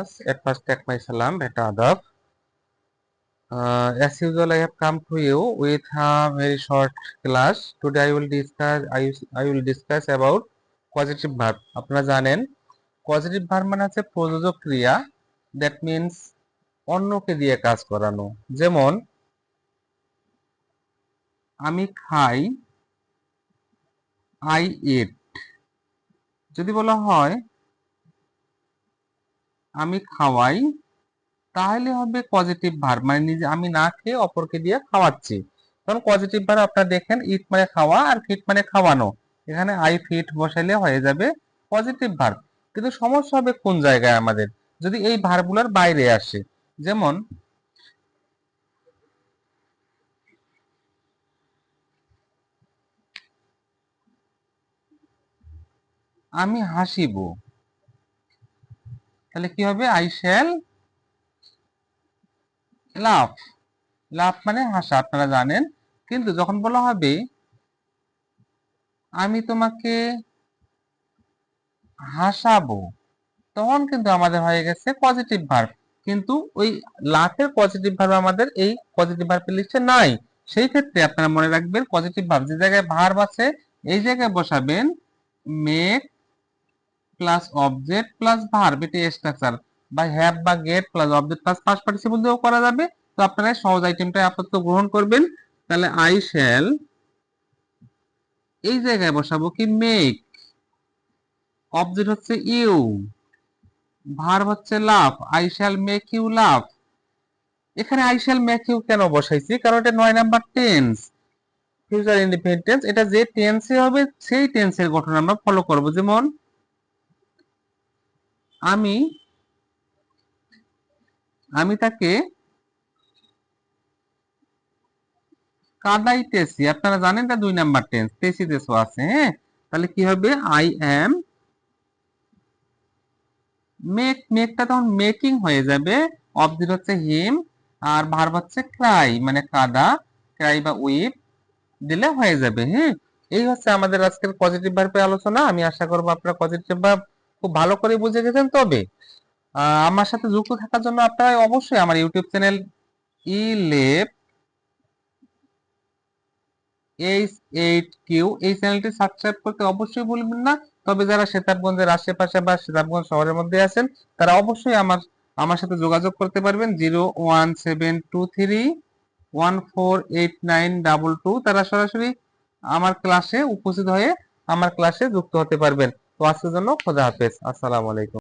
First, take my salam, beta adab. Uh, as usual, I have come to you with a very short class. Today, I will discuss. I, I will discuss about positive verb. আপনারা জানেন positive verb মানে হচ্ছে প্রযোজক ক্রিয়া that means অন্যকে দিয়ে কাজ করানো যেমন আমি খাই আই ইট যদি বলা হয় আমি খাওয়াই, তাহলে হবে পজিটিভ ভার্ব মানে নিজে আমি না খেয়ে অপরকে দিয়ে খাওয়াচ্ছি। তখন পজিটিভ ভার্ব আপনারা দেখেন ইট মানে খাওয়া আর ফিট মানে খাওয়ানো। এখানে আই ফিট বসাইলে হয়ে যাবে পজিটিভ ভার্ব কিন্তু সমস্যা হবে কোন জায়গায় আমাদের? যদি এই ভার্বগুলোর বাইরে আসে, যেমন আমি হাসিব। তাহলে কি হবে? আই শ্যাল লাভ লাভ মানে হাসা, আপনারা জানেন। কিন্তু যখন বলা হবে, আমি তোমাকে হাসাবো, তখন কিন্তু আমাদের হয়ে গেছে পজিটিভ ভার্ব কিন্তু ওই লাফের পজিটিভ ভার্ব আমাদের এই পজিটিভ ভার্বের লিস্টে নাই। সেই ক্ষেত্রে আপনারা মনে রাখবেন পজিটিভ ভার্ব যে জায়গায় ভার্ব আছে, এই জায়গায় বসাবেন make plus object plus verb এটা স্ট্রাকচার বা হ্যাভ বা get plus object plus first participle দিয়েও করা যাবে। তো আপনারা সহজ আইটেমটা আপাতত গ্রহণ করবেন। তাহলে আই শ্যাল এই জায়গায় বসাবো কি মেক অবজেক্ট হচ্ছে ইউ ভার্ব হচ্ছে love I shall make you love এখানে আই শ্যাল মেক ইউ কেন বসাইছি? কারণ এটা নয় নাম্বার টেন্স ফিউচার ইন্ডিপেন্ডেন্স এটা যে টেন্সে হবে, সেই টেন্সের গঠন আমরা ফলো করব। যেমন আমি আমি তাকে কাদাইতেছি আপনারা জানেন এটা দুই নাম্বার টেন্স তেসিতেসও আছে হ্যাঁ? তাহলে কি হবে? আই অ্যাম মেক মেকটা তখন মেকিং হয়ে যাবে অবজেক্ট হচ্ছে হিম আর ভার্ব হচ্ছে ক্রাই মানে কাদা ক্রাই বা উইপ দিলে হয়ে যাবে হ্যাঁ? এই হচ্ছে আমাদের আজকের পজিটিভ ভার্বের আলোচনা, আমি আশা করব আপনারা পজিটিভ ভার্ব খুব ভালো করে বুঝে গেছেন? তবে আমার সাথে যুক্ত থাকার জন্য আপনারা অবশ্যই আমার ইউটিউব চ্যানেল ই লেপ এইচ এইট কিউ এই চ্যানেলটি সাবস্ক্রাইব করতে অবশ্যই ভুলবেন না। তবে যারা সেতাবগঞ্জের আশেপাশে বা সেতাবগঞ্জ শহরের মধ্যে আছেন, তারা অবশ্যই আমার আমার সাথে যোগাযোগ করতে পারবেন। Zero one seven two three one four eight nine double two. তারা সরাসরি আমার ক্লাসে উপস্থিত হয়ে আমার ক্লাসে যুক্ত হতে পারবেন। তো আজকের জন্য খোদা হাফেজ। আসসালামু আলাইকুম।